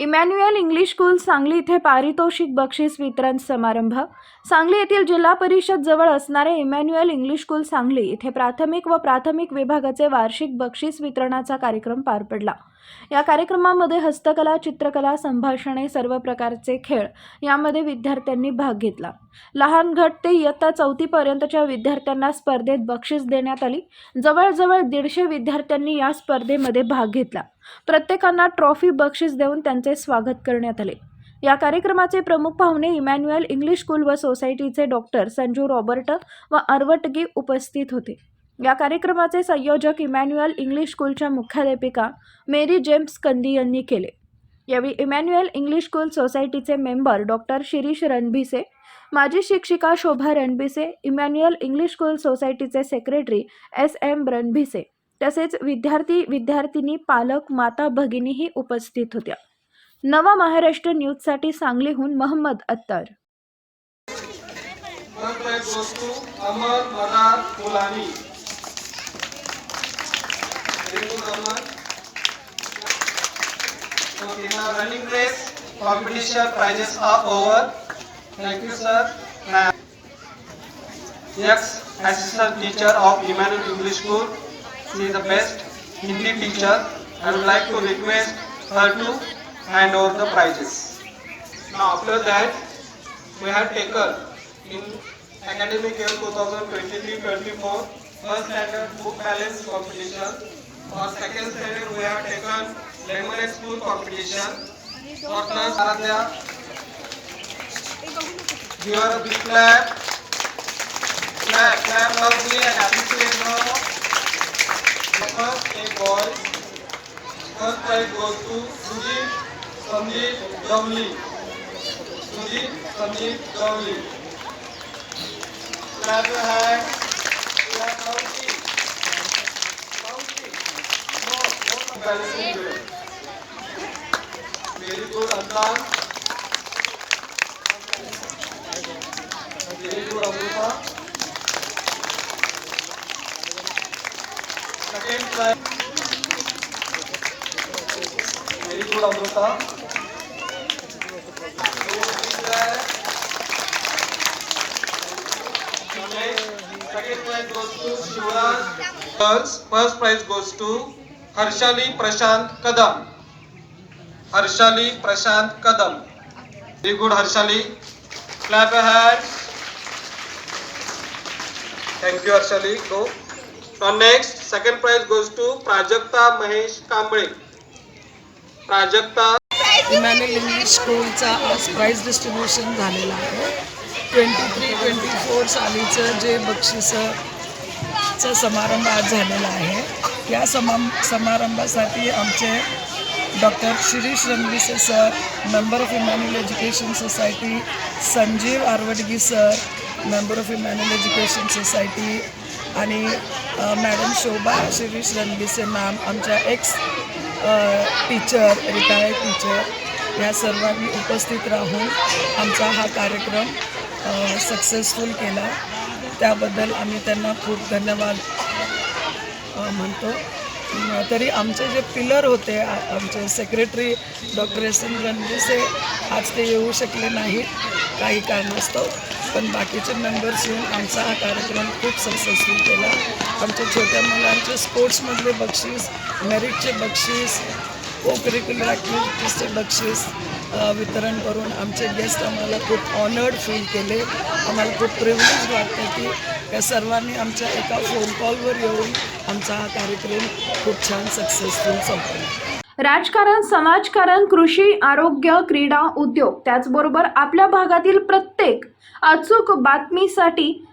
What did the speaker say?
Emmanuel English school Sangli इथे पारितोषिक बक्षीस वितरण समारंभ. सांगली येथील जिल्हा परिषद जवळ असणारे इमॅन्युएल इंग्लिश स्कूल सांगली इथे प्राथमिक व प्राथमिक विभागाचे वार्षिक बक्षीस वितरणाचा कार्यक्रम पार पडला. या कार्यक्रमामध्ये हस्तकला चित्रकला संभाषणे सर्व प्रकारचे खेळ यामध्ये विद्यार्थ्यांनी भाग घेतला. लहान गट ते इयत्ता चौथीपर्यंतच्या विद्यार्थ्यांना स्पर्धेत बक्षीस देण्यात आली. जवळजवळ दीडशे विद्यार्थ्यांनी या स्पर्धेमध्ये भाग घेतला. प्रत्येकांना ट्रॉफी बक्षीस देऊन त्यांचे स्वागत करण्यात आले. या कार्यक्रमाचे प्रमुख पाहुणे इमॅन्युएल इंग्लिश स्कूल व सोसायटीचे डॉक्टर संजू रॉबर्ट व अर्वटगी उपस्थित होते. या कार्यक्रमाचे संयोजक इमॅन्युएल इंग्लिश स्कूलच्या मुख्याध्यापिका मेरी जेम्स कंदी यांनी केले. यावेळी इमॅन्युएल इंग्लिश स्कूल सोसायटीचे मेंबर डॉक्टर शिरीष रणभिसे माजी शिक्षिका Shobha Ranbhise Emmanuel English school सोसायटीचे सेक्रेटरी एस एम रणभिसे तसेच विद्यार्थी विद्यार्थिनी पालक माता भगिनीही उपस्थित होत्या. नवा महाराष्ट्र न्यूजसाठी सांगलीहून महम्मद अत्तर. First prize so in Amar Madar running race competition prizes are over. Thank you, sir. Now, Ex assistant teacher of Emmanuel English School. She is the best Hindi teacher. I would like to request her to hand over the prizes. Now, after that, we have taken in academic year 2023-24 first standard book balance competition. For second standard, we have taken lemonade spoon competition. For third, Aradhya, give her a big clap. Clap, clap loudly and appreciate her. The first eight boys. First prize goes to Sujit Sandeep Dovli. Sujit Sandeep Dovli. Clap your hands. Clap loudly. Loudly. Drill. Very good, Adnan. Very good, Amruta. Second try. Very good, Amruta. Second prize goes to Shivraj. First prize goes to Harshali Prashant Kadam. Harshali Prashant Kadam. Very good Harshali. Clap had thank you Harshali. Go next second prize goes to Prajakta Mahesh Kamble. Prajakta Emmanuel English स्कूलचा आज prize distribution झालेला आहे. Twenty three twenty four सालीचं जे बक्षिसचा समारंभ आज झालेला आहे. या समा समारंभासाठी आमचे doctor Shirish Ranvise sir member of Emmanuel education society Sanjeev Aravadgi sir member of Emmanuel education society आणि मॅडम शोभा शिरीष रणविसे मॅम आमच्या एक्स टीचर रिटायर्ड टीचर या सर्वांनी उपस्थित राहून आमचा हा कार्यक्रम सक्सेसफुल केला. त्याबद्दल आम्ही त्यांना खूप धन्यवाद. म्हणतो. तरी आमचे जे पिलर होते आमचे secretary doctor S N Ranjise आज ते येऊ शकले नाहीत काही कारणास्तव पण बाकीचे मेंबर्स येऊन आमचा हा कार्यक्रम खूप सक्सेसफुल केला. आमच्या छोट्या मुलांचे स्पोर्ट्समधले बक्षीस मेरिटचे बक्षीस को करिक्युलर ॲक्टिव्हिटीजचे बक्षीस वितरण करून आमचे गेस्ट आम्हाला खूप ऑनर्ड फील केले. आम्हाला खूप प्रिव्हिलेज वाटतं की या सर्वांनी आमच्या एका फोन कॉलवर येऊन आमचा हा कार्यक्रम खूप छान सक्सेसफुल संपला राजकारण समाजकारण कृषी आरोग्य क्रीडा उद्योग त्याचबरोबर आपल्या भागातील प्रत्येक अचूक बातमीसाठी